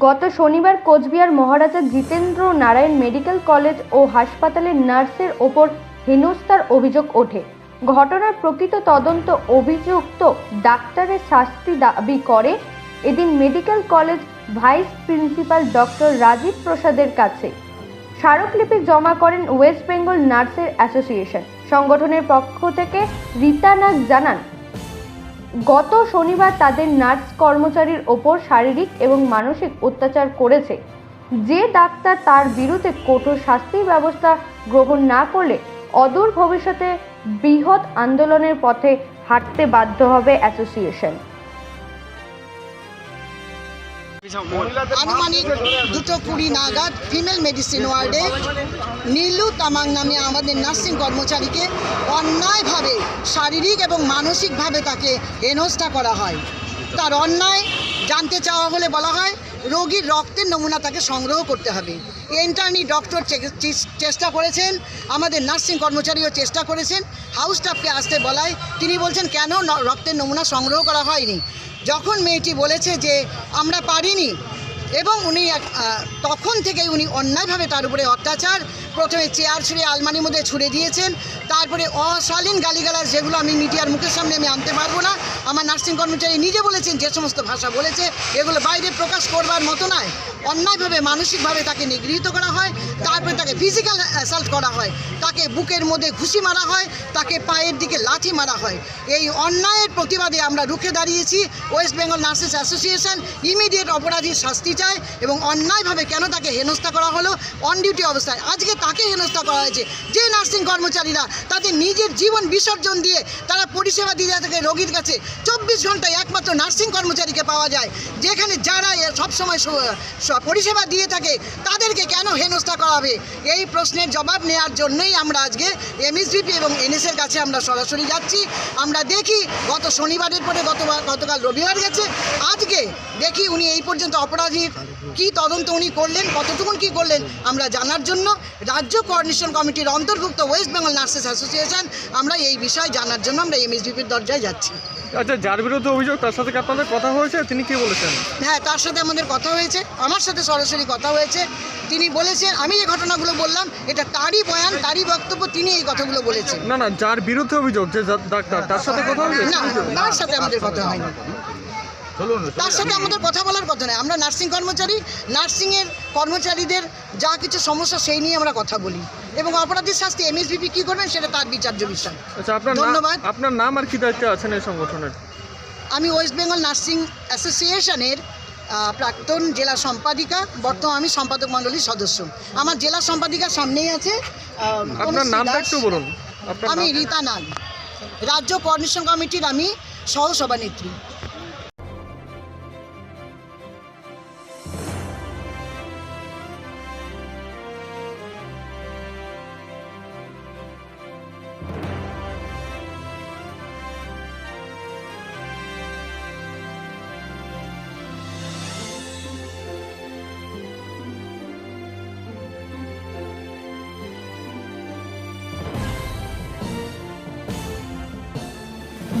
গত শনিবার Cooch Behar Maharaja Jitendra Narayan medical college ও হাসপাতালের নার্সের ওপর হেনস্থার অভিযোগ ওঠে। ঘটনার প্রকৃত তদন্ত অভিযুক্ত ডাক্তারের শাস্তি দাবি করে। এদিন medical college vice principal doctor Rajib প্রসাদের কাছে স্মারকলিপি জমা করেন ওয়েস্ট বেঙ্গল নার্সের অ্যাসোসিয়েশন। সংগঠনের পক্ষ থেকে রীতা নাগ জানান গত শনিবার তাদের নার্স কর্মচারীর ওপর শারীরিক এবং মানসিক অত্যাচার করেছে। যে ডাক্তার তার বিরুদ্ধে কঠোর শাস্তি ব্যবস্থা গ্রহণ না করলে অদূর ভবিষ্যতে বৃহৎ আন্দোলনের পথে হাঁটতে বাধ্য হবে অ্যাসোসিয়েশন। আনুমানিক দুটো কুড়ি নাগাদ ফিমেল মেডিসিন ওয়ার্ডে নীলু তামাং নামে আমাদের নার্সিং কর্মচারীকে অন্যায়ভাবে শারীরিক এবং মানসিকভাবে তাকে হেনস্থা করা হয়। তার অন্যায় জানতে চাওয়া হলে বলা হয় রোগীর রক্তের নমুনা তাকে সংগ্রহ করতে হবে। ইন্টার্নি ডক্টর চেষ্টা করেছেন, আমাদের নার্সিং কর্মচারীও চেষ্টা করেছেন, হাউস স্টাফকে আসতে বলায়, তিনি বলছেন, কেন রক্তের নমুনা সংগ্রহ করা হয়নি? যখন মেয়েটি বলেছে যে, আমরা পারিনি। এবং উনি তখন থেকেই উনি অন্যায়ভাবে তার উপরে অত্যাচার, প্রথমে চেয়ার ছুঁড়ে আলমারির মধ্যে ছুঁড়ে দিয়েছেন, তারপরে অশালীন গালিগালাজ, যেগুলো আমি মিডিয়ার মুখের সামনে আমি আনতে পারব না আমার নার্সিং কর্মচারী নিজে বলেছেন যে সমস্ত ভাষা বলেছে, এগুলো বাইরে প্রকাশ করবার মতো নয়। অন্যায়ভাবে, মানসিকভাবে তাকে নিগৃহীত করা হয়, তারপরে তাকে ফিজিক্যাল অ্যাসাল্ট করা হয়। তাকে বুকের মধ্যে ঘুষি মারা হয়, তাকে পায়ের দিকে লাঠি মারা হয়। এই অন্যায়ের প্রতিবাদে আমরা রুখে দাঁড়িয়েছি। West Bengal nurses association immediate অপরাধীর শাস্তি চায় এবং অন্যায়ভাবে কেন তাকে হেনস্থা করা হলো অন ডিউটি অবস্থায়। আজকে তাকে হেনস্থা করা হয়েছে। যে নার্সিং কর্মচারীরা তাদের নিজের জীবন বিসর্জন দিয়ে তারা পরিষেবা দিয়ে থাকে রোগীর কাছে চব্বিশ ঘন্টায় একমাত্র নার্সিং কর্মচারীকে পাওয়া যায়, যেখানে যারা সবসময় পরিষেবা দিয়ে থাকে, তাদেরকে কেন হেনস্থা করা হবে? এই প্রশ্নের জবাব নেওয়ার জন্যই আমরা আজকে এমএসবিপি এবং এনএসের কাছে আমরা সরাসরি যাচ্ছি। আমরা দেখি গত শনিবারের পরে গত গতকাল রবিবার গেছে, আজকে দেখি উনি এই পর্যন্ত অপরাধীর কি তদন্ত উনি করলেন, কতটুকুন কি করলেন, আমরা জানার জন্য রাজ্য কোঅর্ডিনেশন কমিটির অন্তর্ভুক্ত ওয়েস্ট বেঙ্গল নার্সেস অ্যাসোসিয়েশন, আমরা এই বিষয়ে জানার জন্য আমরা এমএসবিপির দরজায় যাচ্ছি। আচ্ছা যার বিরুদ্ধে অভিযোগ তার সাথে আপনাদের কথা হয়েছে? তিনি কি বলেছেন? হ্যাঁ তার সাথে আমাদের কথা হয়েছে। আমার সাথে সরাসরি কথা হয়েছে। তিনি বলেছেন আমি যে ঘটনাগুলো বললাম এটা তারই বয়ান তারই বক্তব্য তিনি এই কথাগুলো বলেছেন। না না যার বিরুদ্ধে অভিযোগ যে ডাক্তার তার সাথে কথা হয়েছে? না তার সাথে আমাদের কথা হয়নি। তার সাথে আমাদের কথা বলার কথা নয় আমরা নার্সিং কর্মচারী নার্সিংয়ের কর্মচারীদের যা কিছু সমস্যা সেই নিয়ে আমরা কথা বলি। এবং অপরাধীর শাস্তি এমএসবিপি কী করবেন সেটা তার বিচার্য বিষয় আচ্ছা ধন্যবাদ। আপনার নাম আর কি দায়িত্বে আছেন এই সংগঠনের? আমি ওয়েস্ট বেঙ্গল নার্সিং অ্যাসোসিয়েশনের প্রাক্তন জেলা সম্পাদিকা বর্তমান আমি সম্পাদক মণ্ডলীর সদস্য। আমার জেলা সম্পাদিকার সামনেই আছে আপনার নামটা একটু বলুন। আমি রীতা নাগ। রাজ্য কোঅর্ডিনেশন কমিটির আমি সহ সভানেত্রী